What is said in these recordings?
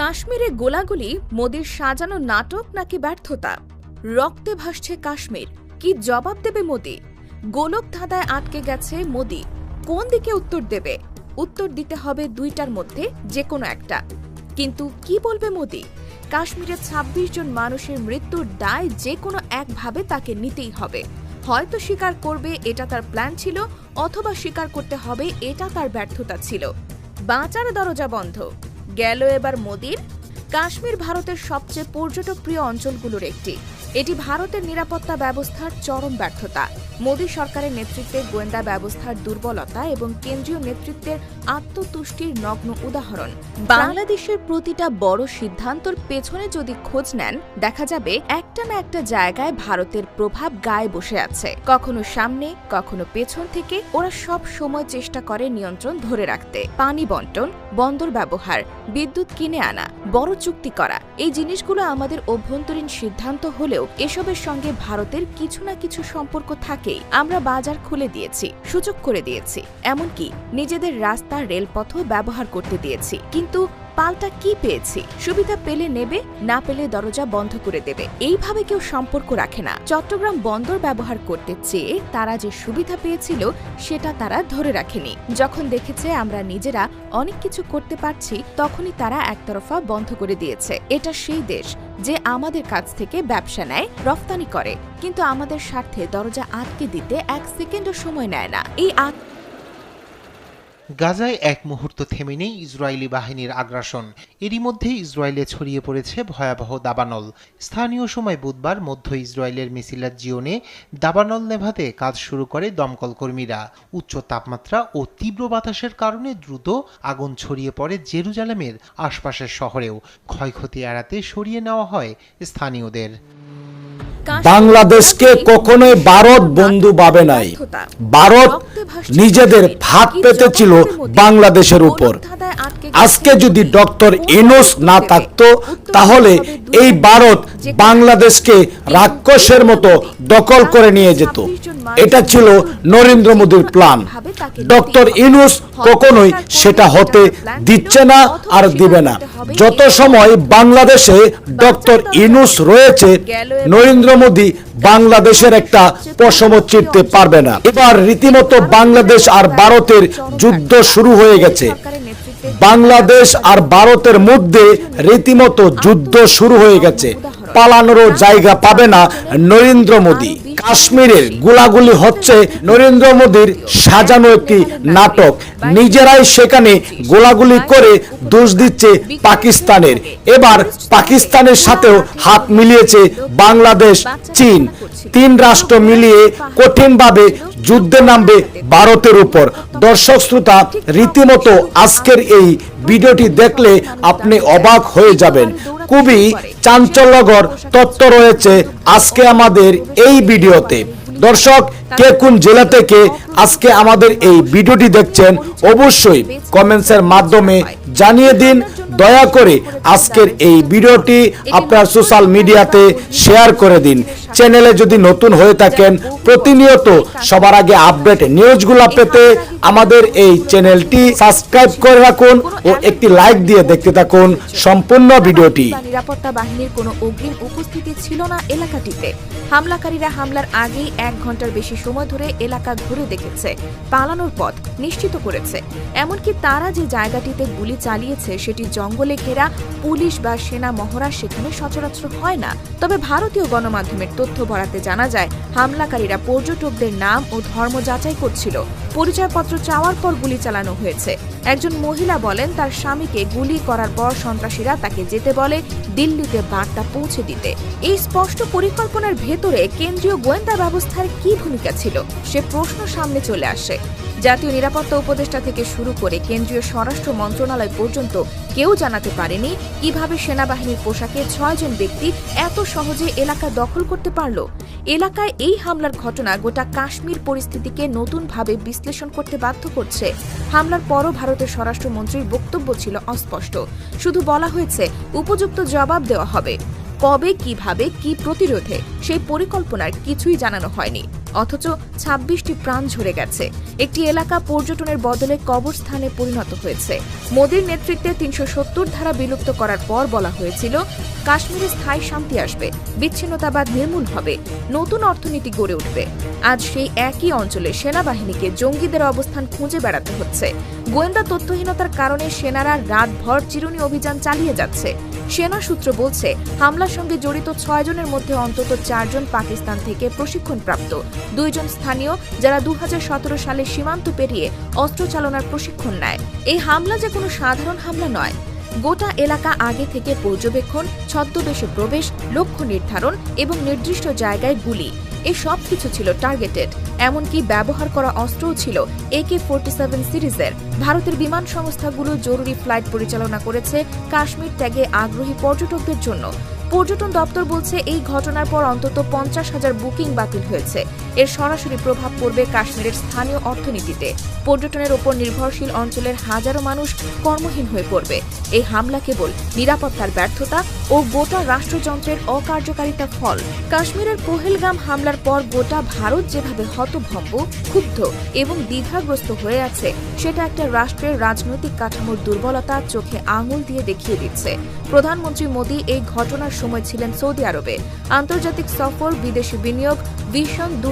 কাশ্মীরে গোলাগুলি মোদির সাজানো নাটক নাকি ব্যর্থতা? রক্তে ভাসছে কাশ্মীর। কি জবাব দেবে মোদি? গোলক ধাঁধায় আটকে গেছে মোদি। কোন দিকে উত্তর দেবে? উত্তর দিতে হবে দুইটার মধ্যে যে কোনো একটা। কিন্তু কি বলবে মোদি? কাশ্মীরে ২৬ জন মানুষের মৃত্যুর দায় যে কোনো একভাবে তাকে নিতেই হবে। হয়তো স্বীকার করবে এটা তার প্ল্যান ছিল, অথবা স্বীকার করতে হবে এটা তার ব্যর্থতা ছিল। বাঁচার দরজা বন্ধ। গেল এবার মোদির। কাশ্মীর ভারতের সবচেয়ে পর্যটক প্রিয় অঞ্চলগুলোর একটি। এটি ভারতের নিরাপত্তা ব্যবস্থার চরম ব্যর্থতা। মোদী সরকারের নেতৃত্বে গোয়েন্দা ব্যবস্থার দুর্বলতা এবং কেন্দ্রীয় নেতৃত্বের আত্মতুষ্টির নগ্ন উদাহরণ। বাংলাদেশের প্রতিটা বড় সিদ্ধান্তর পেছনে যদি খোঁজ নেন দেখা যাবে একটা না একটা জায়গায় ভারতের প্রভাব গায়ে বসে আছে। কখনো সামনে কখনো পেছন থেকে ওরা সব সময় চেষ্টা করে নিয়ন্ত্রণ ধরে রাখতে। পানি বন্টন বন্দর ব্যবহার বিদ্যুৎ কিনে আনা বড় চুক্তি করা এই জিনিসগুলো আমাদের অভ্যন্তরীণ সিদ্ধান্ত হলেও এসবের সঙ্গে ভারতের কিছু না কিছু সম্পর্ক থাকেই। আমরা বাজার খুলে দিয়েছি, সুযোগ করে দিয়েছি। এমনকি নিজেদের রাস্তা রেলপথও ব্যবহার করতে দিয়েছি। কিন্তু পাল্টা কি পেয়েছি? সুবিধা পেলে নেবে, না পেলে দরজা বন্ধ করে দেবে। এইভাবে কেউ সম্পর্ক রাখে না। চট্টগ্রাম বন্দর ব্যবহার করতে চেয়ে তারা যে সুবিধা পেয়েছিল, সেটা তারা ধরে রাখেনি। যখন দেখেছে আমরা নিজেরা অনেক কিছু করতে পারছি, তখনই তারা একতরফা বন্ধ করে দিয়েছে। এটা সেই দেশ যে আমাদের কাছ থেকে ব্যবসা নেয়, রফতানি করে। কিন্তু আমাদের স্বার্থে দরজা আটকে দিতে এক সেকেন্ডও সময় নেয় না। এই আট গাজায় এক মুহূর্ত থেমে নেই ইসরায়েলি বাহিনীর আগ্রাসন। এরই মধ্যে ইসরায়েলে ছড়িয়ে পড়েছে ভয়াবহ দাবানল। স্থানীয় সময় বুধবার মধ্য ইসরায়েলের মিসিলার জিওনে দাবানল নেভাতে কাজ শুরু করে দমকল কর্মীরা। উচ্চ তাপমাত্রা ও তীব্র বাতাসের কারণে দ্রুত আগুন ছড়িয়ে পড়ে জেরুজালেমের আশপাশের শহরেও। ক্ষয়ক্ষতি এড়াতে সরিয়ে নেওয়া হয় স্থানীয়দের। বাংলাদেশকে কখনোই ভারত বন্ধু ভাবে নাই। ভারত নিজেদের ভাত পেতেছিল বাংলাদেশের উপর। আজকে যদি ডক্টর ইনুস না থাকতো, তাহলে এই ভারত বাংলাদেশকে রাক্ষসের মতো দখল করে নিয়ে যেত। এটা ছিল নরেন্দ্র মোদীর প্ল্যান ডক্টর ইনুস কখনোই সেটা হতে দিচ্ছে না আর দিবে না। যত সময় বাংলাদেশে ডক্টর ইনুস রয়েছে, নরেন্দ্র মোদী বাংলাদেশের একটা পশম চিরতে পারবে না। এবার রীতিমতো বাংলাদেশ আর ভারতের যুদ্ধ শুরু হয়ে গেছে। বাংলাদেশ আর ভারতের মধ্যে রীতিমতো যুদ্ধ শুরু হয়ে গেছে। পালানোরও জায়গা পাবে না নরেন্দ্র মোদী। কাশ্মীরের গোলাগুলি হচ্ছে নরেন্দ্র মোদীর সাজানো একটি নাটক। নিজেরাই সেখানে গোলাগুলি করে দোষ দিচ্ছে পাকিস্তানের। এবার পাকিস্তানের সাথেও হাত মিলিয়েছে বাংলাদেশ, চীন। তিন রাষ্ট্র মিলিয়ে কঠিনভাবে যুদ্ধে নামবে ভারতের উপর। দর্শক শ্রোতা, রীতিমতো আজকের এই ভিডিওটি দেখলে আপনি অবাক হয়ে যাবেন। খুবই চাঞ্চল্যকর তত্ত্ব রয়েছে আজকে আমাদের এই ভিডিওতে। দর্শক, কে কোন জেলা থেকে আজকে আমাদের এই ভিডিওটি দেখছেন অবশ্যই কমেন্টসের মাধ্যমে জানিয়ে দিন। দয়া করে আজকের এই ভিডিওটি আপনার সোশ্যাল মিডিয়াতে শেয়ার করে দিন। চ্যানেলে যদি নতুন হয়ে থাকেন, প্রতিনিয়ত সবার আগে আপডেট নিউজগুলো পেতে আমাদের এই চ্যানেলটি সাবস্ক্রাইব করে রাখুন ও একটি লাইক দিয়ে দেখতে থাকুন সম্পূর্ণ ভিডিওটি। নিরাপত্তা বাহিনীর কোনো অগ্রিম উপস্থিতি ছিল না এলাকাটিতে। হামলাকারীরা হামলার আগেই এক ঘণ্টার বেশি সময় ধরে এলাকা ঘুরে দেখেছে, পালানোর পথ নিশ্চিত করেছে। এমনকি তারা যে জায়গাটিতে গুলি চালিয়েছে সেটি জঙ্গলে ঘেরা পুলিশ বা সেনা মহড়া সেখানে সচরাচর হয় না। তবে ভারতীয় গণমাধ্যমের তথ্য বরাতে জানা যায়, হামলাকারীরা পর্যটকদের নাম ও ধর্ম যাচাই করছিল। পরিচয়পত্র চাওয়ার পর গুলি চালানো হয়েছে। একজন মহিলা বলেন, তার স্বামীকে গুলি করার পর সন্ত্রাসীরা তাকে যেতে বলে, দিল্লিতে বার্তা পৌঁছে দিতে। এই স্পষ্ট পরিকল্পনার ভেতরে কেন্দ্রীয় গোয়েন্দা ব্যবস্থার কি ভূমিকা ছিল, সে প্রশ্ন সামনে চলে আসে। জাতীয় নিরাপত্তা উপদেষ্টা থেকে শুরু করে কেন্দ্রীয় স্বরাষ্ট্র মন্ত্রণালয় পর্যন্ত কেউ জানাতে পারেনি কীভাবে সেনাবাহিনীর পোশাকে ছয়জন ব্যক্তি এত সহজে এলাকা দখল করতে পারল। এলাকায় এই হামলার ঘটনা গোটা কাশ্মীর পরিস্থিতিকে নতুনভাবে বিশ্লেষণ করতে বাধ্য করছে। হামলার পরও ভারতের স্বরাষ্ট্রমন্ত্রীর বক্তব্য ছিল অস্পষ্ট। শুধু বলা হয়েছে, উপযুক্ত জবাব দেওয়া হবে। কবে, কীভাবে, কি প্রতিরোধে, সেই পরিকল্পনার কিছুই জানানো হয়নি। অথচ ছাব্বিশটি প্রাণ ঝরে গেছে। একটি এলাকা পর্যটনের বদলে কবরস্থানে পরিণত হয়েছে। মোদীর নেতৃত্বে তিনশো সত্তর ধারা বিলুপ্ত করার পর বলা হয়েছিল, কাশ্মীরে স্থায়ী শান্তি আসবে, বিচ্ছিন্নতাবাদ নির্মূল হবে, নতুন অর্থনীতি গড়ে উঠবে। আজ সেই একই অঞ্চলে সেনাবাহিনীকে জঙ্গিদের অবস্থান খুঁজে বেড়াতে হচ্ছে। গোয়েন্দা তথ্যহীনতার কারণে সেনারা রাতভর চিরুনি অভিযান চালিয়ে যাচ্ছে। সেনা সূত্র বলছে, হামলার সঙ্গে জড়িত ছয় জনের মধ্যে অন্তত চারজন পাকিস্তান থেকে প্রশিক্ষণপ্রাপ্ত। দুইজন স্থানীয় যারা দুহাজার সতেরো সালে সীমান্ত পেরিয়ে অস্ত্র চালনার প্রশিক্ষণ নেয়। এই হামলা যে কোনো সাধারণ হামলা নয়। গোটা এলাকা আগে থেকে পর্যবেক্ষণ, ছদ্মবেশে প্রবেশ, লক্ষ্য নির্ধারণ এবং নির্দিষ্ট জায়গায় গুলি। এ সব কিছু ছিল টার্গেটেড। এমনকি ব্যবহার করা অস্ত্রও ছিল একে ফোর্টি সেভেন সিরিজের। ভারতের বিমান সংস্থাগুলো জরুরি ফ্লাইট পরিচালনা করেছে কাশ্মীর ত্যাগে আগ্রহী পর্যটকদের জন্য। পর্যটন দপ্তর বলছে এই ঘটনার পর অন্তত পঞ্চাশ হাজার বুকিং বাতিল হয়েছে। এর সরাসরি প্রভাব পড়বে কাশ্মীরের স্থানীয় অর্থনীতিতে। পর্যটনের ওপর নির্ভরশীল অঞ্চলের হাজারো মানুষ কর্মহীন হয়ে পড়বে। এই হামলা কেবল নিরাপত্তার ব্যর্থতা ও গোটা রাষ্ট্রযন্ত্রের অকার্যকারিতা ফল। কাশ্মীরের পহেলগাম হামলার পর গোটা ভারত যেভাবে হতভম্ব, ক্ষুব্ধ এবং দ্বিধাগ্রস্ত হয়ে আছে, সেটা একটা রাষ্ট্রের রাজনৈতিক কাঠামোর দুর্বলতা চোখে আঙুল দিয়ে দেখিয়ে দিচ্ছে। প্রধানমন্ত্রী মোদী এই ঘটনার সময় ছিলেন সৌদি আরবে। আন্তর্জাতিক সফর, বিদেশি বিনিয়োগ, ভিশন দু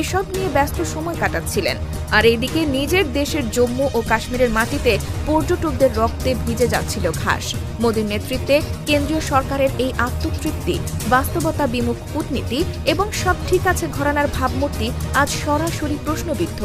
এসব নিয়ে ব্যস্ত সময় কাটাচ্ছিলেন। আর এইদিকে নিজের দেশের জম্মু ও কাশ্মীরের মাটিতে পর্যটকদের রক্তে ভিজে যাচ্ছিল ঘাস। মোদীর নেতৃত্বে কেন্দ্রীয় সরকারের এই আত্মতৃপ্তি, বাস্তবতা বিমুখ কূটনীতি এবং সব ঠিক আছে ঘরানার ভাবমূর্তি আজ সরাসরি প্রশ্নবিদ্ধ।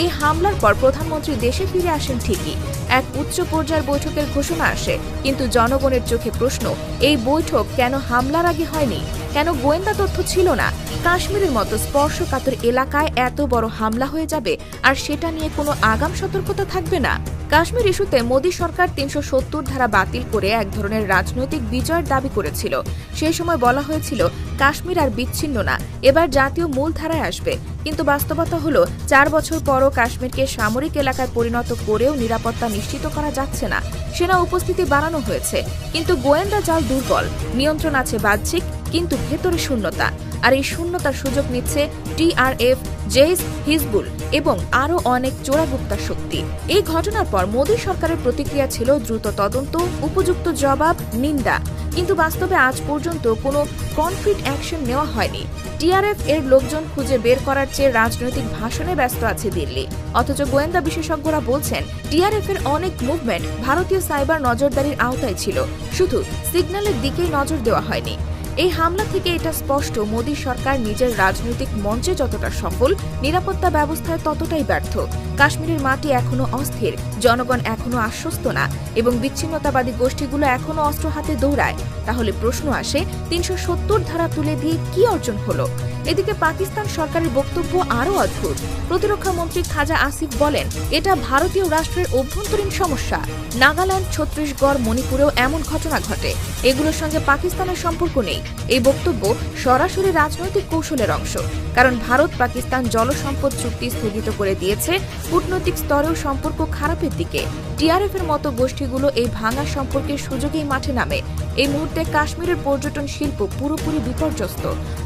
এই হামলার পর প্রধানমন্ত্রী দেশে ফিরে আসেন ঠিকই। এক উচ্চ পর্যায়ের বৈঠকের ঘোষণা আসে, কিন্তু জনগণের চোখে প্রশ্ন, এই বৈঠক কেন হামলার আগে হয়নি? কেন গোয়েন্দা তথ্য ছিল না? কাশ্মীরের মতো স্পর্শকাতর এলাকায় এত বড় হামলা হয়ে যাবে আর সেটা নিয়ে কোনো আগাম সতর্কতা থাকবে না? কাশ্মীর ইস্যুতে মোদী সরকার তিনশো সত্তর ধারা বাতিল করে এক ধরনের রাজনৈতিক বিজয়ের দাবি করেছিল। সেই সময় বলা হয়েছিল, কাশ্মীর আর বিচ্ছিন্ন না, এবার জাতীয় মূল ধারায় আসবে। কিন্তু বাস্তবতা হলো, চার বছর পরও কাশ্মীরকে সামরিক এলাকায় পরিণত করেও নিরাপত্তা নিশ্চিত করা যাচ্ছে না। সেনা উপস্থিতি বাড়ানো হয়েছে, কিন্তু গোয়েন্দা জাল দুর্বল, নিয়ন্ত্রণ আছে বাহ্যিক কিন্তু ভেতরে শূন্যতা। আর এই শূন্যতার সুযোগ নিচ্ছে টিআরএফ জেইস হিজবুল এবং আরও অনেক চোরাগুপ্তা শক্তি। এই ঘটনার পর মোদী সরকারের প্রতিক্রিয়া ছিল দ্রুত তদন্ত, উপযুক্ত জবাব, নিন্দা। কিন্তু বাস্তবে আজ পর্যন্ত কোনো কনক্রিট অ্যাকশন নেওয়া হয়নি। টিআরএফ এর লোকজন খুঁজে বের করার চেয়ে রাজনৈতিক ভাষণে ব্যস্ত আছে দিল্লি। অথচ গোয়েন্দা বিশেষজ্ঞরা বলছেন টিআরএফ এর অনেক মুভমেন্ট ভারতীয় সাইবার নজরদারির আওতায় ছিল। শুধু সিগন্যালের দিকেই নজর দেওয়া হয়নি। এই হামলা থেকে এটা স্পষ্ট, মোদী সরকার নিজের রাজনৈতিক মঞ্চে যতটা সফল, নিরাপত্তা ব্যবস্থায় ততটাই ব্যর্থ। কাশ্মীরের মাটি এখনও অস্থির, জনগণ এখনও আশ্বস্ত না, এবং বিচ্ছিন্নতাবাদী গোষ্ঠীগুলো এখনও অস্ত্র হাতে দৌড়ায়। তাহলে প্রশ্ন আসে, তিনশো সত্তর ধারা তুলে দিয়ে কি অর্জন হলো? এদিকে পাকিস্তান সরকারের বক্তব্য আরও অদ্ভুত। প্রতিরক্ষা মন্ত্রী খাজা আসিফ বলেন, এটা ভারতীয় রাষ্ট্রের অভ্যন্তরীণ সমস্যা। নাগাল্যান্ড, ছত্তিশগড়, মণিপুরেও এমন ঘটনা ঘটে। এগুলোর সঙ্গে পাকিস্তানের সম্পর্ক নেই। এই বক্তব্য সরাসরি রাজনৈতিক কৌশলের অংশ। কারণ ভারত পাকিস্তান জলসম্পদ চুক্তি স্থগিত করে দিয়েছে কূটনৈতিক স্তরেও সম্পর্ক খারাপের দিকে। টিআরএফ এর মতো গোষ্ঠীগুলো এই ভাঙা সম্পর্কের সুযোগেই মাঠে নামে। এই মুহূর্তে কাশ্মীরের পর্যটন শিল্প পুরোপুরি বিপর্যস্ত।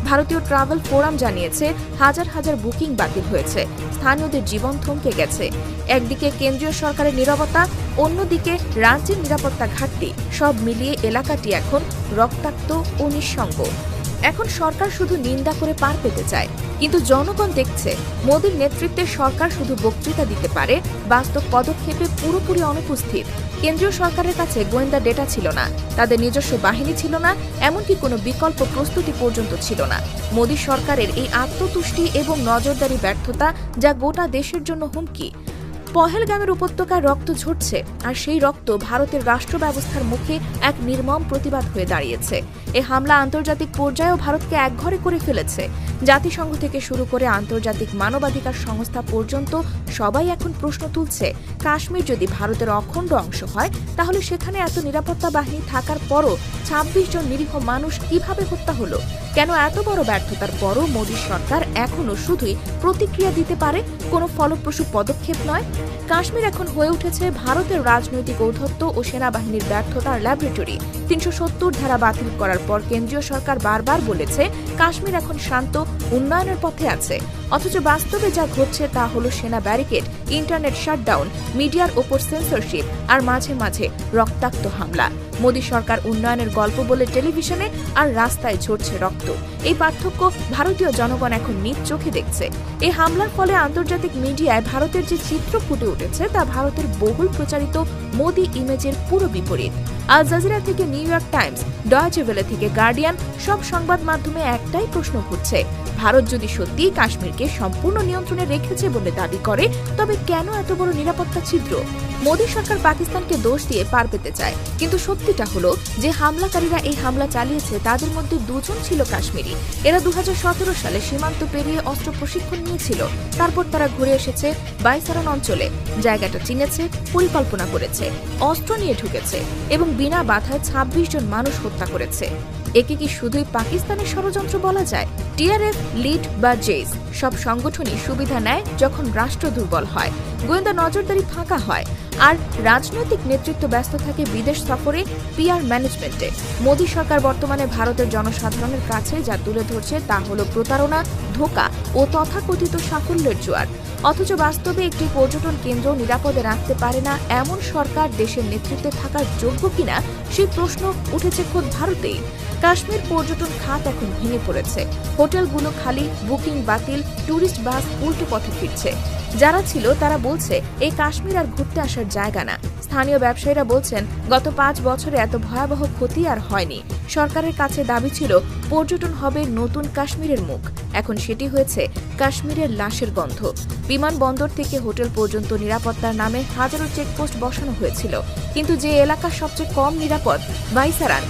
ভারতীয় ট্রাভেল ফোরাম জানিয়েছে, হাজার হাজার বুকিং বাতিল হয়েছে। স্থানীয়দের জীবন থমকে গেছে। একদিকে কেন্দ্রীয় সরকারের নিরাপত্তা অন্যদিকে রাজ্যের নিরাপত্তা ঘাটতি, সব মিলিয়ে এলাকাটি এখন রক্তাক্ত ও নিঃসঙ্গ। এখন সরকার শুধু নিন্দা করে পার পেতে চায়। কিন্তু জনগণ দেখছে, মোদীর নেতৃত্বে সরকার শুধু বক্তৃতা দিতে পারে, বাস্তব পদক্ষেপে পুরোপুরি অনুপস্থিত। কেন্দ্রীয় সরকারের কাছে গোয়েন্দা ডেটা ছিল না, তাদের নিজস্ব বাহিনী ছিল না, এমনকি কোনো বিকল্প প্রস্তুতি পর্যন্ত ছিল না। মোদী সরকারের এই আত্মতুষ্টি এবং নজরদারি ব্যর্থতা যা গোটা দেশের জন্য হুমকি পহেলগামের উপত্যকায় রক্ত ঝরছে, আর সেই রক্ত ভারতের রাষ্ট্র ব্যবস্থার মুখে এক নির্মম প্রতিবাদ হয়ে দাঁড়িয়েছে। এ হামলা আন্তর্জাতিক পর্যায়েও ভারতকে একঘরে করে ফেলেছে। জাতিসংঘ থেকে শুরু করে আন্তর্জাতিক মানবাধিকার সংস্থা পর্যন্ত সবাই এখন প্রশ্ন তুলছে, কাশ্মীর যদি ভারতের অখণ্ড অংশ হয়, তাহলে সেখানে এত নিরাপত্তা বাহিনী থাকার পরও ছাব্বিশ জন নিরীহ মানুষ কীভাবে হত্যা হলো? কেন এত বড় ব্যর্থতার পরও মোদী সরকার এখনও শুধুই প্রতিক্রিয়া দিতে পারে কোনো ফলপ্রসূ পদক্ষেপ নয়? কাশ্মীর এখন হয়ে উঠেছে ভারতের রাজনৈতিক ঔদ্ধত্য ও সেনাবাহিনীর ব্যর্থতার ল্যাবরেটরি। তিনশো সত্তর ধারা বাতিল করার পর কেন্দ্রীয় সরকার বারবার বলেছে, কাশ্মীর এখন শান্ত, উন্নয়নের পথে আছে। অথচ বাস্তবে যা ঘটছে তা হলো সেনা ব্যারিকেড, ইন্টারনেট শাটডাউন, মিডিয়ার ওপর সেন্সরশিপ আর মাঝে মাঝে রক্তাক্ত হামলা। মোদী সরকার উন্নয়নের গল্প বলে টেলিভিশনে আর রাস্তায় ঝরছে রক্ত। এই পার্থক্য ভারতীয় জনগণ এখন নিজ চোখে দেখছে। এই হামলার ফলে আন্তর্জাতিক মিডিয়ায় ভারতের যে চিত্র ফুটে উঠেছে তা ভারতের বহুল প্রচারিত মোদি ইমেজের পুরো বিপরীত। আল জাজিরা থেকে New York Times Deutsche Welle থেকে গার্ডিয়ান সব সংবাদ মাধ্যমে একটাই প্রশ্ন ঘুরছে, ভারত যদি সত্যিই কাশ্মীরকে সম্পূর্ণ নিয়ন্ত্রণে রেখেছে বলে দাবি করে, তবে কেন এত বড় নিরাপত্তা ছিদ্র? মোদী সরকার পাকিস্তানকে দোষ দিয়ে পার পেতে চায়, কিন্তু সত্যিটা হলো যে হামলাকারীরা এই হামলা চালিয়েছে তাদের মধ্যে দুজন ছিল কাশ্মীরি। এরা দুহাজার সতেরো সালে সীমান্ত পেরিয়ে অস্ত্র প্রশিক্ষণ নিয়েছিল। তারপর তারা ঘুরে এসেছে বাইসারন অঞ্চলে। জায়গাটা চিনেছে, পরিকল্পনা করেছে, অস্ত্র নিয়ে ঢুকেছে এবং বিনা বাধায় ২৬ জন মানুষ হত্যা করেছে। একে কি শুধুই পাকিস্তানের ষড়যন্ত্র বলা যায়? টিআরএফ, লিড বা জেস সব সংগঠনই সুবিধা নেয় যখন রাষ্ট্র দুর্বল হয়। গোয়েন্দা নজরদারি ফাঁকা হয়। আর রাজনৈতিক নেতৃত্ব ব্যস্ত থাকে বিদেশ সফরে পিআর ম্যানেজমেন্টে। মোদী সরকার বর্তমানে ভারতের জনসাধারণের কাছে যা তুলে ধরছে তা হল প্রতারণা, ধোকা ও তথাকথিত সাফল্যের জোয়ার। অথচ বাস্তবে একটি পর্যটন কেন্দ্র নিরাপদে রাখতে পারে না এমন সরকার দেশের নেতৃত্বে থাকার যোগ্য কিনা সেই প্রশ্ন উঠেছে খোদ ভারতেই। কাশ্মীর পর্যটন খাত এখন ভেঙে পড়েছে। হোটেলগুলো খালি, বুকিং বাতিল ট্যুরিস্ট বাস উল্টো পথে ফিরছে। যারা ছিল তারা বলছে, এই কাশ্মীর আর ঘুরতে আসার জায়গা না। স্থানীয় ব্যবসায়ীরা বলছেন, গত পাঁচ বছরে এত ভয়াবহ ক্ষতি আর হয়নি। সরকারের কাছে দাবি ছিল, পর্যটন হবে নতুন কাশ্মীরের মুখ। এখন সেটি হয়েছে কাশ্মীরের লাশের গন্ধ। বিমানবন্দর থেকে হোটেল পর্যন্ত নিরাপত্তার নামে হাজারো চেকপোস্ট বসানো হয়েছিল। কিন্তু যে এলাকা সবচেয়ে কম নিরাপদ বাইসারান